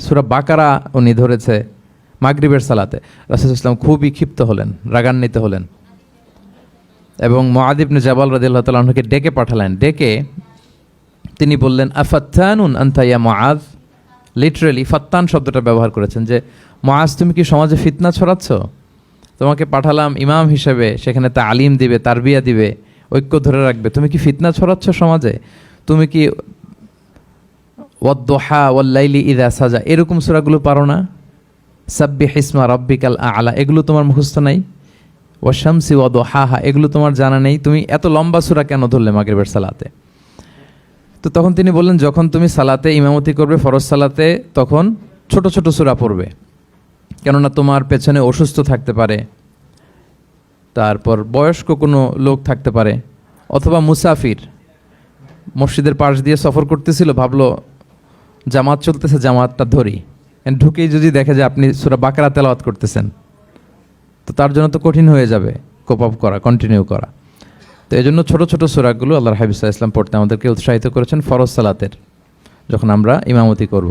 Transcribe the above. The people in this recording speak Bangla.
সুরা বাকারা উনি ধরেছে মাগরিবের সালাতে। রাসুল ইসলাম খুবই ক্ষিপ্ত হলেন, রাগান্বিত হলেন। এবং মহাদিবনে জাবাল রাদিল্লাহ তালকে ডেকে পাঠালেন। ডেকে তিনি বললেন, আফাত্তানুন আন্তাইয়া মআজ লিটারেলি ফাত্তান শব্দটা ব্যবহার করেছেন যে, মআজ, তুমি কি সমাজে ফিতনা ছড়াচ্ছ? তোমাকে পাঠালাম ইমাম হিসেবে, সেখানে তা আলিম দিবে, তারবিয়া দিবে, ঐক্য ধরে রাখবে। তুমি কি ফিতনা ছড়াচ্ছ সমাজে? তুমি কি ওয়াদ্দোহা ওয়াল্লাইলি ইদা সাজা। এরকম সুরাগুলো পারো না। সাব্বি হিসমা রব্বিকাল আলা। এগুলো তোমার মুখস্থ নাই। ওয়াশামসি হা এগুলো তোমার জানা নেই। তুমি এত লম্বা সুরা কেন ধরলে মাগরিবের সালাতে? তো তখন তিনি বললেন, যখন তুমি সালাতে ইমামতি করবে, ফরজ সালাতে, তখন ছোট ছোট সুরা পড়বে। কেননা তোমার পেছনে অসুস্থ থাকতে পারে। তারপর বয়স্ক কোনো লোক থাকতে পারে। অথবা মুসাফির মসজিদের পাশ দিয়ে সফর করতেছিল, ভাবলো জামাত চলতেছে, জামাতটা ধরি। ঢুকেই যদি দেখে যে আপনি সুরা বাঁকড়া তেলাওয়াত করতেছেন, তো তার জন্য তো কঠিন হয়ে যাবে কোপ আপ করা কন্টিনিউ করা। তো এই জন্য ছোটো ছোটো সুরাগুলো আল্লাহ হাবিজ ইসলাম পড়তে আমাদেরকে উৎসাহিত করেছেন ফরজ সালাতের, যখন আমরা ইমামতি করব।